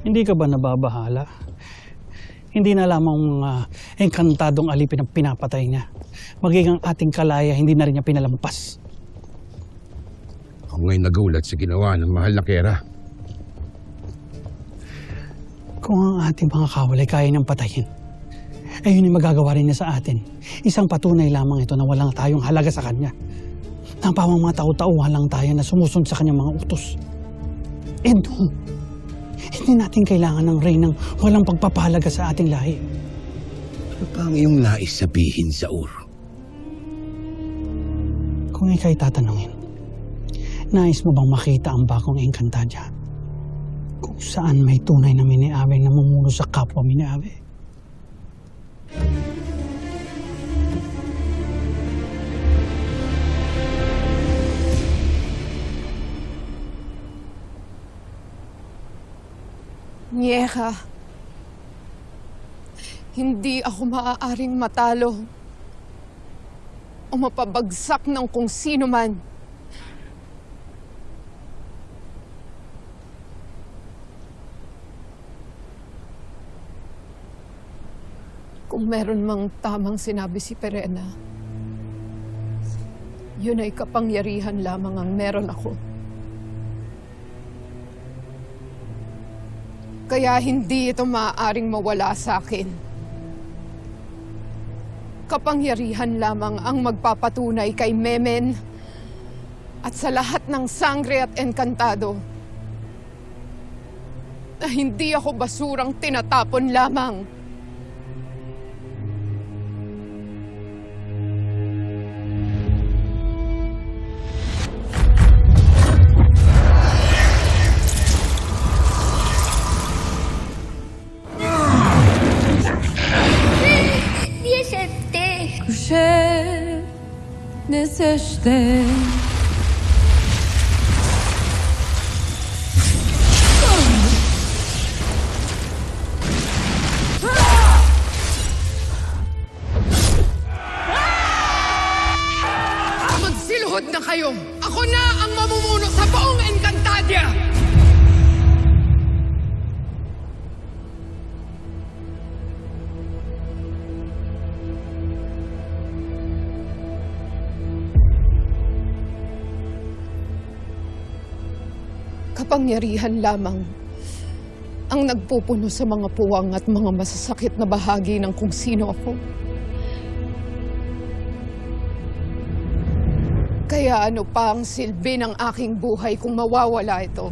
Hindi ka ba nababahala? Hindi na lamang mga engkantadong alipin ang pinapatay niya. Maging ang ating kalaya, hindi na rin niya pinalampas. Ako ngayon nagulat sa ginawa ng mahal na Kera. Kung ang ating mga kawalay kaya niyang patayin, ay yun yung magagawa rin niya sa atin. Isang patunay lamang ito na walang tayong halaga sa kanya. Napawang mga tao-tauhan lang tayo na sumusunod sa kanyang mga utos. And hindi natin kailangan ng reynang walang pagpapahalaga sa ating lahi. Ano pa ang iyong nais sabihin sa ur? Kung ikay tatanungin, nais mo bang makita ang bakong Encantadia? Kung saan may tunay na miniabe na mumuno sa kapwa miniabe? Nyeka, hindi ako maaaring matalo o mapabagsak ng kung sino man. Kung meron mang tamang sinabi si Perena, yun ay kapangyarihan lamang ang meron ako. Kaya hindi ito maaaring mawala sa akin. Kapangyarihan lamang ang magpapatunay kay Memen at sa lahat ng sangre at enkantado na hindi ako basurang tinatapon lamang. Nestește. Magsiluhod na kayo! Ako na ang mamumuno sa buong Encantadia! Kapangyarihan lamang ang nagpupuno sa mga puwang at mga masasakit na bahagi ng kung sino ako. Kaya ano pa ang silbi ng aking buhay kung mawawala ito?